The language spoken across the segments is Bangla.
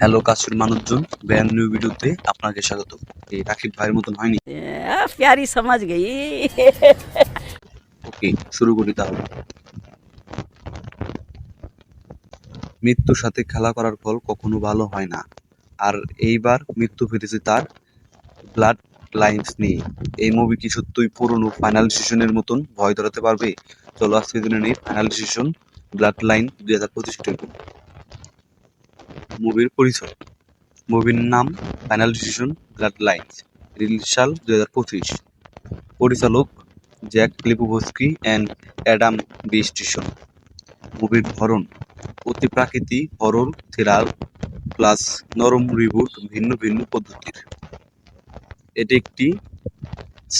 হ্যালো কাছের মানুষজন ব্র্যান্ড নিউ ভিডিওতে আপনাকে স্বাগত। এই রাকিব ভাইয়ের মতন হয়নি? প্যারি সমাজ গেই। ওকে শুরু করি তাহলে। মৃত্যুর সাথে খেলা করার ফল কখনো ভালো হয় না। আর এইবার মৃত্যু ফিরেছে তার ব্লাড লাইন্স নিয়ে। এই মুভি কি সত্যই পুরনো ফাইনাল সেশনের মতন ভয় ধরাতে পারবে? চলো আজকে দিনে নেই ফাইনাল সেশন ব্লাড লাইন দুই হাজার পঁচিশ মুভির পরিচয়। মুভির নাম final decision blood lines release সাল দুই হাজার পঁচিশ। পরিচালক Zach Lipovsky and Adam B Stein মুভির ধরন, অতি প্রাকৃতিক হরর থ্রিলার প্লাস নরম রিবুট ভিন্ন ভিন্ন পদ্ধতির। এটি একটি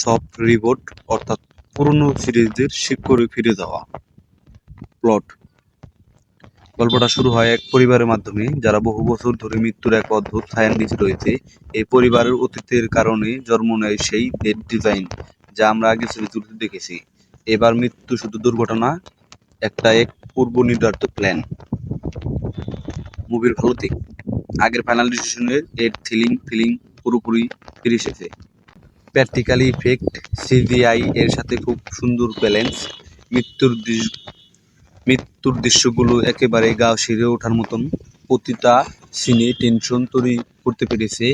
সফট রিবোট অর্থাৎ পুরনো সিরিজের শিকড়ে ফিরে যাওয়া। প্লট গল্পটা শুরু হয় এক পরিবারের মাধ্যমে, যারা বহু বছর ধরে মৃত্যুর এক অদ্ভুত ছায়ার নিচে রয়েছে। এই পরিবারের অতীতের কারণে জন্ম নেয় সেই ডেড ডিজাইন, যা আমরা আগে সিরিজগুলোতে দেখেছি। এবার মৃত্যু শুধু দুর্ঘটনা, একটা এক পূর্ব নির্ধারিত প্ল্যান মুভির ভালো দিক আগের ফাইনাল ডিসিশনের এর থ্রিলিং ফিলিং পুরোপুরি ফিরে এসেছে। প্র্যাকটিক্যালি ইফেক্ট সিজিআই এর সাথে খুব সুন্দর ব্যালেন্স মৃত্যুর মৃত্যুর দৃশ্যগুলো একেবারে গা শিরে ওঠার মতন। প্রতিটা সিনে টেনশন তৈরি করতে পেরেছে।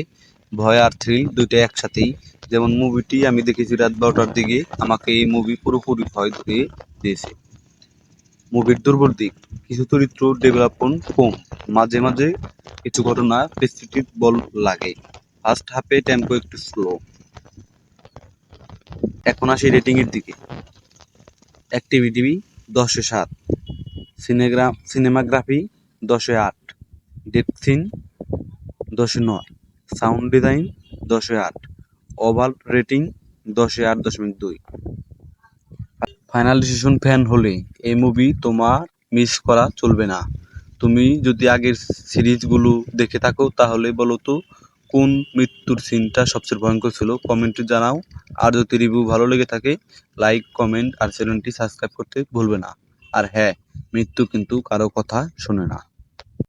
ভয় আর থ্রিল দুইটা একসাথেই। যেমন মুভিটি আমি দেখেছি রাত বারোটার দিকে, আমাকে এই মুভি পুরোপুরি ভয় ধরে দিয়েছে। মুভির দুর্বল দিক, কিছু চরিত্র ডেভেলপমেন্ট কম। মাঝে মাঝে কিছু ঘটনা পেস্টিটিভ বল লাগে। ফার্স্ট হাফে টেম্পো একটু স্লো এখন আসি রেটিং এর দিকে। অ্যাক্টিভিটি দশে সাত। সিনেগ্রা, সিনেমাগ্রাফি দশে আট, ডেট সিন দশে নয়, সাউন্ড ডিজাইন দশে আট ওভার রেটিং দশে আট দশমিক দুই। ফাইনাল ডিসিশন ফ্যান হলে এই মুভি তোমার মিস করা চলবে না। তুমি যদি আগের সিরিজগুলো দেখে থাকো তাহলে বলো তো, কোন মৃত্যুর সিনটা সবচেয়ে ভয়ঙ্কর ছিল? কমেন্টে জানাও। আর যদি রিভিউ ভালো লেগে থাকে লাইক কমেন্ট আর চ্যানেলটি সাবস্ক্রাইব করতে ভুলবে না। আর হ্যাঁ মৃত্যু কিন্তু কারও কথা শোনে না।